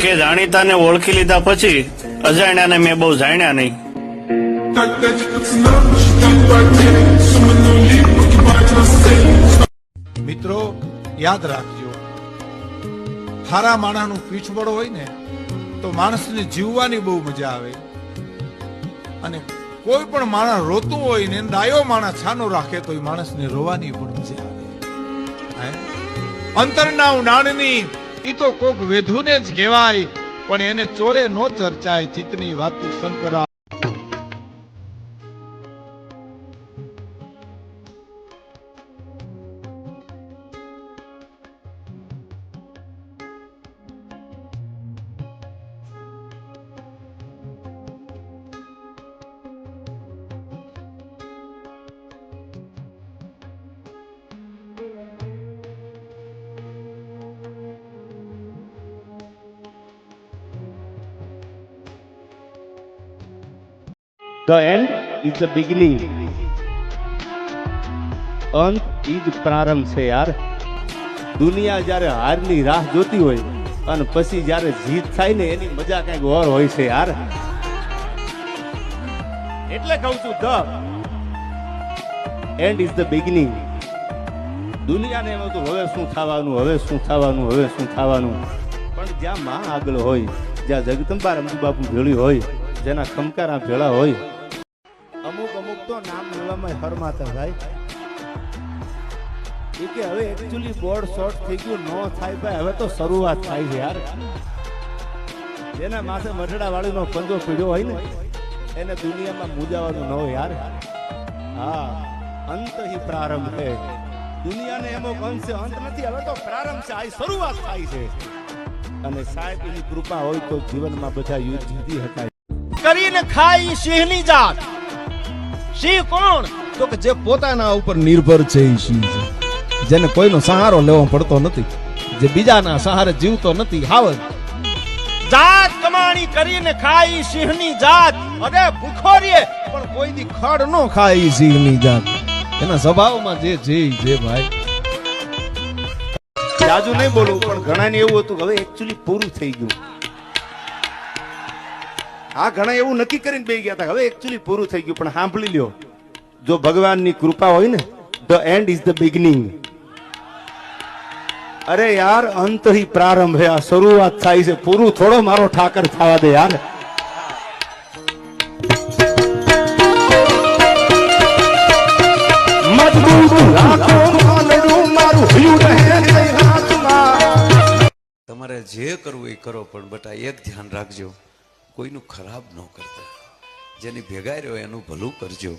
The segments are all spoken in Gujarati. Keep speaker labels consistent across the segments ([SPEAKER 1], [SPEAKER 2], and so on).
[SPEAKER 1] કે જાણીતાને ઓળખી લીધા પછી અજાણ્યાને મેં બહુ જાણ્યા નહીં.
[SPEAKER 2] મિત્રો, યાદ રાખજો ખારા માણસનું પીછબળ હોય ને, તો માણસને જીવવાની બહુ મજા આવે. અને કોઈ પણ માણસ રોતું હોય ને, ડાયો માણસ છાનો રાખે, તો એ માણસને રોવાની પણ મજા આવે. અંતરના નાણની ઈ તો કોક વેધુને જ કહેવાય પણ એને ચોરે નો ચર્ચાય ચિતની વાત Shankara.
[SPEAKER 3] The end is the beginning. અંત ઈજ પ્રારંભ છે યાર. દુનિયા જ્યારે હારની રાહ જોતી હોય અને પછી જ્યારે જીત થાય ને એની મજા કંઈક ઓર હોય છે યાર. એટલે કહું છું the end is the beginning દુનિયાને એમ હતું હવે શું થવાનું, હવે શું થવાનું, હવે શું થવાનું? પણ જ્યાં માં આગળ હોય, જ્યાં જગદંબા રમજુ બાપુ ભેળી હોય, જેના ખમકારા ભેળા હોય અમુક અમુક તો નામ લેવામાં હરમાતા ભાઈ. એ કે હવે એકચ્યુઅલી બોર્ડ શોર્ટ થઈ ગયું, ન થાય ભાઈ, હવે તો શરૂઆત થાય છે યાર. જેના માથે મઢડા વાળીનો પંજો પીડ્યો હોય ને, એને દુનિયામાં મૂજાવાનું ન હોય યાર. હા, અંત હી પ્રારંભ છે દુનિયાને એમો છે, અંત નથી, હવે તો પ્રારંભ છે, આ શરૂઆત થાય છે. અને સાહેબ, એની કૃપા હોય તો જીવનમાં બધા યુદ્ધ જીતી શકાય.
[SPEAKER 4] કરીને ખાય સિંહની જાત. સિંહ કોણ? તો કે જે પોતાના ઉપર નિર્ભર છે એ સિંહ છે. જેને કોઈનો સહારો લેવો પડતો નથી. જે બીજાના સહારે જીવતો નથી હાવ જાત કમાણી કરીને ખાય સિંહની જાત. અરે ભૂખો રે પણ કોઈ દી ખડ નો ખાય ઈ સિંહની જાત. એના સ્વભાવમાં જે જે જે ભાઈ.
[SPEAKER 3] જાજુ નહીં બોલું પણ ઘણાને એવું હતું હવે એકચ્યુઅલી પૂરું થઈ ગયું. હા ઘણા એવું નક્કી કરીને બે ગયા હતા હવે એકચ્યુઅલી પૂરું થઈ ગયું, પણ સાંભળી લ્યો. જો ભગવાનની કૃપા હોય ને the end is the beginning અરે યાર, અંત પ્રારંભ આ શરૂઆત થાય છે. પૂરું થોડો મારો ઠાકર થવા દે યાર.
[SPEAKER 5] તમારે જે કરવું એ કરો, પણ બટા એક ધ્યાન રાખજો. કોઈનું ખરાબ ન કરતા. જેને ભેગા રહ્યો એનું ભલું કરજો.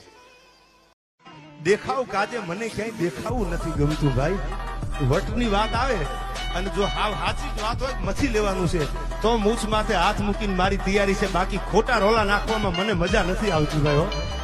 [SPEAKER 3] દેખાવ કાજે મને ક્યાંય દેખાવું નથી ગમતું ભાઈ. વટની વાત આવે અને જો હાવ જ વાત હોય મથી લેવાનું છે. તો મૂછ માથે હાથ મૂકીને મારી તૈયારી છે. બાકી ખોટા રોલા નાખવામાં મને મજા નથી આવતી ભાઈ